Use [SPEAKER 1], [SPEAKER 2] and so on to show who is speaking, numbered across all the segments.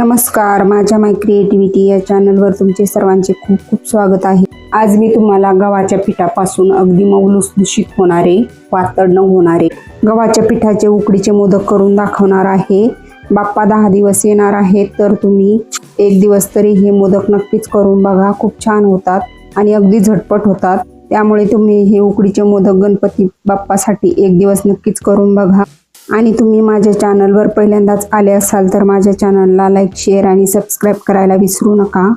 [SPEAKER 1] नमस्कार माझ्या माय क्रिएटिव्हिटी या चॅनलवर तुमचे सर्वांचे खूप खूप स्वागत आहे. आज मी तुम्हाला गव्हाच्या पिठापासून अगदी मऊ होणारे पातळ न होणारे गव्हाच्या पिठाचे उकडीचे मोदक करून दाखवणार आहे. बाप्पा दहा दिवस येणार आहे तर तुम्ही एक दिवस तरी हे मोदक नक्कीच करून बघा खूप छान होतात आणि अगदी झटपट होतात. त्यामुळे तुम्ही हे उकडीचे मोदक गणपती बाप्पासाठी एक दिवस नक्कीच करून बघा. आणि तुम्ही माझ्या चॅनलवर पहिल्यांदाच आले असाल तर माझ्या चॅनलला लाईक शेअर आणि सबस्क्राईब करायला विसरू नका.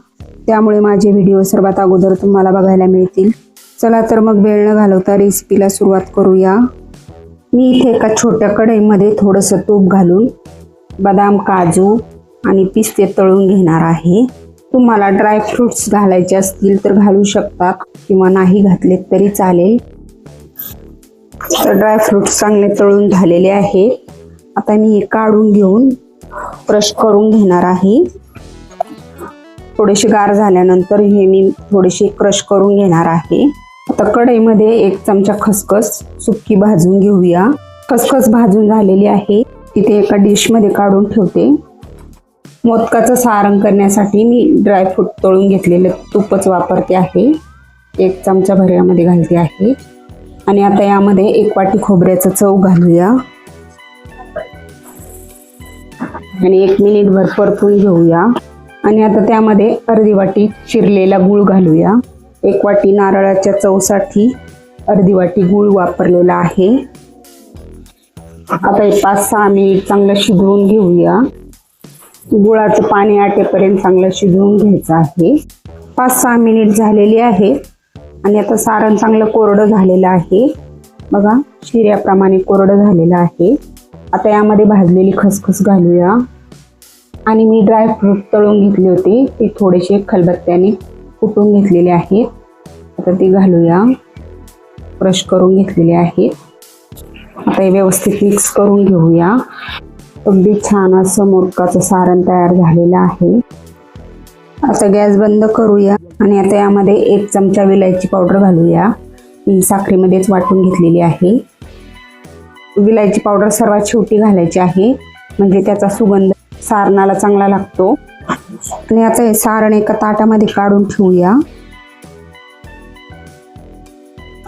[SPEAKER 1] त्यामुळे माझे व्हिडिओ सर्वात अगोदर तुम्हाला बघायला मिळतील. चला तर मग वेळ न घालवता रेसिपीला सुरुवात करूया. मी इथे एका छोट्या कढईमध्ये थोडंसं तूप घालून बदाम काजू आणि पिस्ते तळून घेणार आहे. तुम्हाला ड्रायफ्रूट्स घालायचे असतील तर घालू शकता किंवा नाही घातले तरी चालेल. तर ड्रायफ्रुट्स चांगले तळून झालेले आहे. आता मी हे काढून घेऊन क्रश करून घेणार आहे. थोडेसे गार झाल्यानंतर हे मी थोडेसे क्रश करून घेणार आहे. आता कढईमध्ये एक चमचा खसखस सुक्की भाजून घेऊया. खसखस भाजून झालेली आहे. तिथे एका डिशमध्ये काढून ठेवते. मोदकाचं सारण करण्यासाठी मी ड्रायफ्रूट तळून घेतलेलं तूपच वापरते आहे. एक चमचा भऱ्यामध्ये घालते आहे. आणि आता यामध्ये एक वाटी खोबऱ्याचं चव घालूया. आणि एक मिनिटभर परतून घेऊया. आणि आता त्यामध्ये अर्धी वाटी चिरलेला गूळ घालूया. एक वाटी नारळाच्या चवसाठी अर्धी वाटी गूळ वापरलेला आहे. आता एक पाच सहा मिनिट चांगलं शिजवून घेऊया. गुळाचं पाणी आटेपर्यंत चांगलं शिजवून घ्यायचं आहे. पाच सहा मिनिट झालेली आहे आणि आता सारण चांगलं कोरडं झालेलं आहे. बघा शिऱ्याप्रमाणे कोरडं झालेलं आहे. आता यामध्ये भाजलेली खसखस घालूया. आणि मी ड्रायफ्रूट तळून घेतले होते. ते थोडेसे खलबत्त्याने कुटून घेतलेले आहेत. आता ते घालूया. क्रश करून घेतलेले आहेत. आता हे व्यवस्थित मिक्स करून घेऊया. अगदी छान असं मोदकाचं सारण तयार झालेलं आहे. आता गॅस बंद करूया. आणि आता यामध्ये एक चमचा विलायची पावडर घालूया. मी साखरेमध्येच वाटून घेतलेली आहे. विलायची पावडर सर्वात शेवटी घालायची आहे. म्हणजे त्याचा सुगंध सारणाला चांगला लागतो. आणि आता हे सारण एका ताटामध्ये काढून ठेवूया.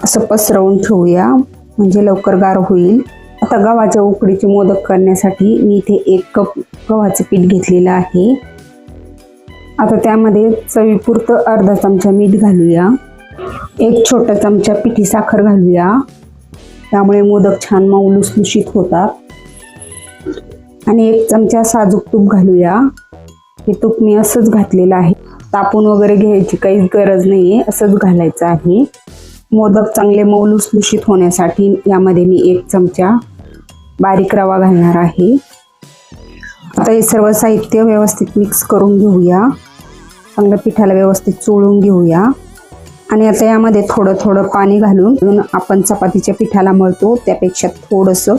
[SPEAKER 1] असं पसरवून ठेवूया. म्हणजे लवकर गार होईल. आता गव्हाच्या उकडीचे मोदक करण्यासाठी मी इथे एक कप गव्हाचं पीठ घेतलेलं आहे. आता त्यामध्ये चवीपुरतं अर्धा चमचा मीठ घालूया. एक छोटा चमचा पिठी साखर घालूया. त्यामुळे मोदक छान मऊ लुसलुशीत होतात. आणि एक चमचा साजूक तूप घालूया. हे तूप मी असंच घातलेलं आहे. तापून वगैरे घ्यायची काहीच गरज नाही आहे असंच घालायचं आहे. मोदक चांगले मऊ लुसलुशीत होण्यासाठी यामध्ये मी एक चमचा बारीक रवा घालणार आहे. आता हे सर्व साहित्य व्यवस्थित मिक्स करून घेऊया. चांगलं पिठाला व्यवस्थित चोळून घेऊया. आणि आता यामध्ये थोडं थोडं पाणी घालून आपण चपातीच्या पिठाला मळतो. त्यापेक्षा थोडंसं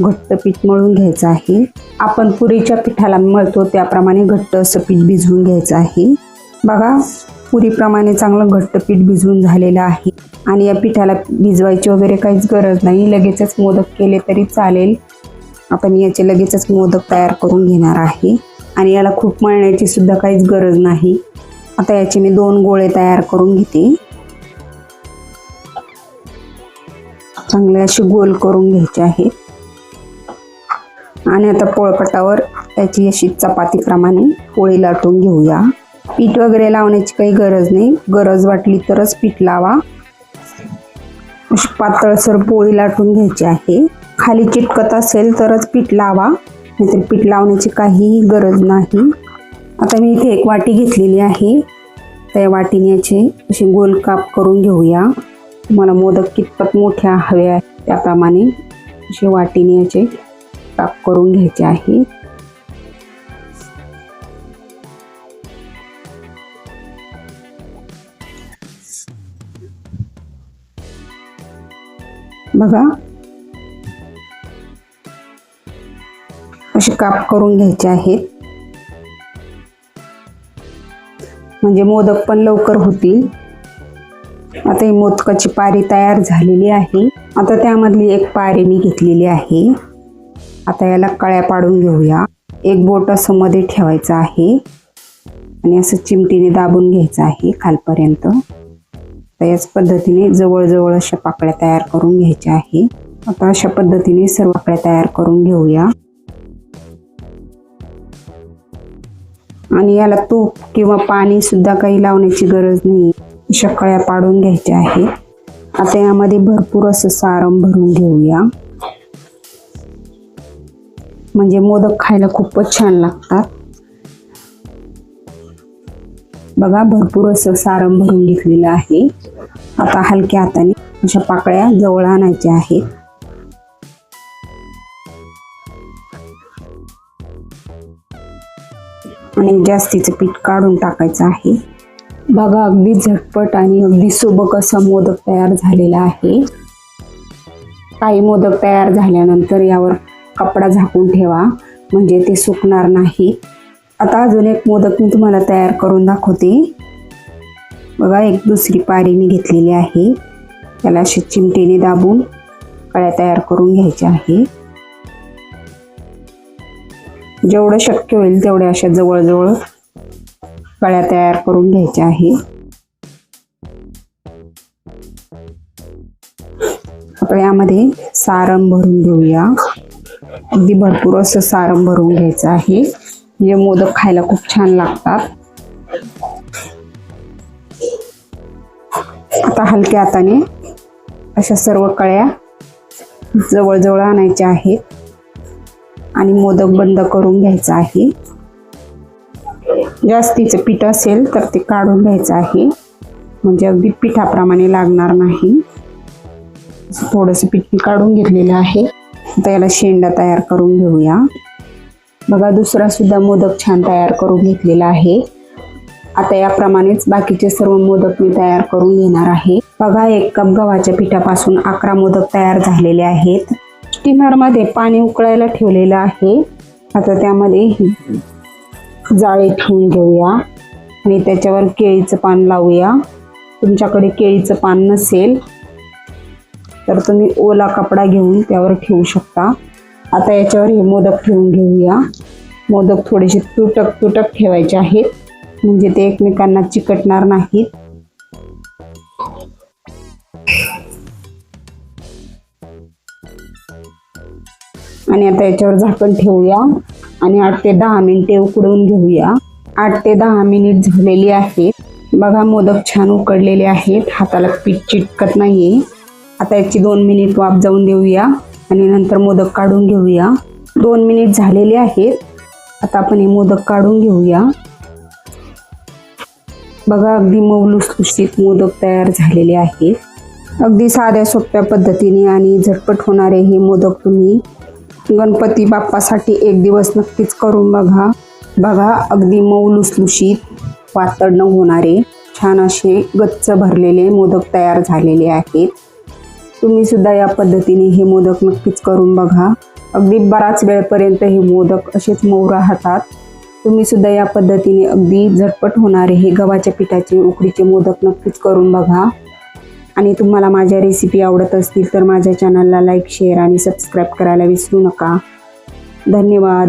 [SPEAKER 1] घट्ट पीठ मळून घ्यायचं आहे. आपण पुरीच्या पिठाला मळतो त्याप्रमाणे घट्ट असं पीठ भिजवून घ्यायचं आहे. बघा पुरीप्रमाणे चांगलं घट्ट पीठ भिजवून झालेलं आहे. आणि या पिठाला भिजवायची वगैरे काहीच गरज नाही. लगेचच मोदक केले तरी चालेल. आपण याचे लगेचच मोदक तयार करून घेणार आहे. आणि याला खूप मळण्याची सुद्धा काहीच गरज नाही. आता याचे मी दोन गोळे तयार करून घेते. चांगले असे गोल करून घ्यायचे आहेत. आणि आता पोळपटावर त्याची अशी चपातीप्रमाणे पोळी लाटून घेऊया. पीठ वगैरे लावण्याची काही गरज नाही. गरज वाटली तरच पीठ लावा. अशी पातळसर पोळी लाटून घ्यायची आहे. खाली चिटकत असेल तरच पीठ लावा. नाहीतर पीठ लावण्याची काहीही गरज नाही. आता मी इथे एक वाटी घेतलेली आहे. त्या वाटीने याचे असे गोल काप करून घेऊया. मला मोदक कितपत मोठ्या आहेत त्याप्रमाणे असे वाटीने याचे काप करून घ्यायचे आहे. बघा काप करून घ्यायचे आहेत. म्हणजे मोदक पण लवकर होतील. आता ही मोदकाची पारी तयार झालेली आहे. आता त्यामधली एक पारी मी घेतलेली आहे. आता याला कळ्या पाडून घेऊया. एक बोट असं मध्ये ठेवायचं आहे. आणि असं चिमटीने दाबून घ्यायचं आहे खालपर्यंत. तर याच पद्धतीने जवळजवळ अशा पाकळ्या तयार करून घ्यायच्या आहे. आता अशा पद्धतीने सर्व पाकळ्या तयार करून घेऊया. आणि याला तूप किंवा पाणी सुद्धा काही लावण्याची गरज नाही. शकळ्या पाडून घ्यायच्या आहेत. आता यामध्ये भरपूर असं सारं भरून घेऊया. म्हणजे मोदक खायला खूपच छान लागतात. बघा भरपूर असं सारं भरून घेतलेलं आहे. आता हलक्या हाताने अशा पाकळ्या जवळ आणायच्या आहेत. आणि जास्तीचं पीठ काढून टाकायचं आहे. बघा अगदी झटपट आणि अगदी सुबक असा मोदक तयार झालेला आहे. काही मोदक तयार झाल्यानंतर यावर कपडा झाकून ठेवा म्हणजे ते सुकणार नाही. आता अजून एक मोदक मी तुम्हाला तयार करून दाखवते. बघा एक दुसरी पारी मी घेतलेली आहे. त्याला अशी चिमटीने दाबून कळ्या तयार करून घ्यायच्या आहे. जेवढं शक्य होईल तेवढ्या अशा जवळजवळ कळ्या तयार करून घ्यायच्या आहे. आपण यामध्ये सारं भरून घेऊया. अगदी भरपूर असं सारं भरून घ्यायचं आहे. म्हणजे मोदक खायला खूप छान लागतात. आता हलक्या हाताने अशा सर्व कळ्या जवळजवळ आणायच्या आहेत. आणि मोदक बंद करून घ्यायचा आहे. जास्तीचं पीठ असेल तर ते काढून घ्यायचं आहे. म्हणजे अगदी पिठाप्रमाणे लागणार नाही. थोडंसं पीठ मी काढून घेतलेलं आहे. आता याला शेंडा तयार करून घेऊया. बघा दुसरा सुद्धा मोदक छान तयार करून घेतलेला आहे. आता याप्रमाणेच बाकीचे सर्व मोदक मी तयार करून घेणार आहे. बघा एक कप गव्हाच्या पिठापासून अकरा मोदक तयार झालेले आहेत. स्टीमरमध्ये पाणी उकळायला ठेवलेलं आहे. आता त्यामध्ये जाळी ठेवून घेऊया. आणि त्याच्यावर केळीचं पान लावूया. तुमच्याकडे केळीचं पान नसेल तर तुम्ही ओला कपडा घेऊन त्यावर ठेवू शकता. आता याच्यावर हे मोदक ठेवून घेऊया. मोदक थोडेसे तुटक तुटक ठेवायचे आहेत. म्हणजे ते एकमेकांना चिकटणार नाहीत. आणि आता याच्यावर झाकण ठेवूया. आणि आठ ते दहा मिनिटे उकडवून घेऊया. आठ ते दहा मिनिट झालेली आहेत. बघा मोदक छान उकडलेले आहेत. हाताला पीठ चिटकत नाही आता याची दोन मिनिट वाफ जाऊन देऊया. आणि नंतर मोदक काढून घेऊया. दोन मिनिट झालेले आहेत. आता आपण हे मोदक काढून घेऊया. बघा अगदी मऊ लुसलुशीत मोदक तयार झालेले आहेत. अगदी साध्या सोप्या पद्धतीने आणि झटपट होणारे हे मोदक तुम्ही गणपती बाप्पासाठी एक दिवस नक्कीच करून बघा. बघा अगदी मऊ लुसलुशीत पातळ न होणारे छान असे गच्च भरलेले मोदक तयार झालेले आहेत. तुम्ही सुद्धा या पद्धतीने हे मोदक नक्कीच करून बघा. अगदी बराच वेळपर्यंत हे मोदक असेच मऊ राहतात. तुम्ही सुद्धा या पद्धतीने अगदी झटपट होणारे हे गव्हाच्या पिठाचे उकडीचे मोदक नक्कीच करून बघा. आणि तुम्हाला माझ्या रेसिपी आवडत असतील तर माझ्या चॅनलला लाईक शेअर आणि सबस्क्राईब करायला विसरू नका. धन्यवाद.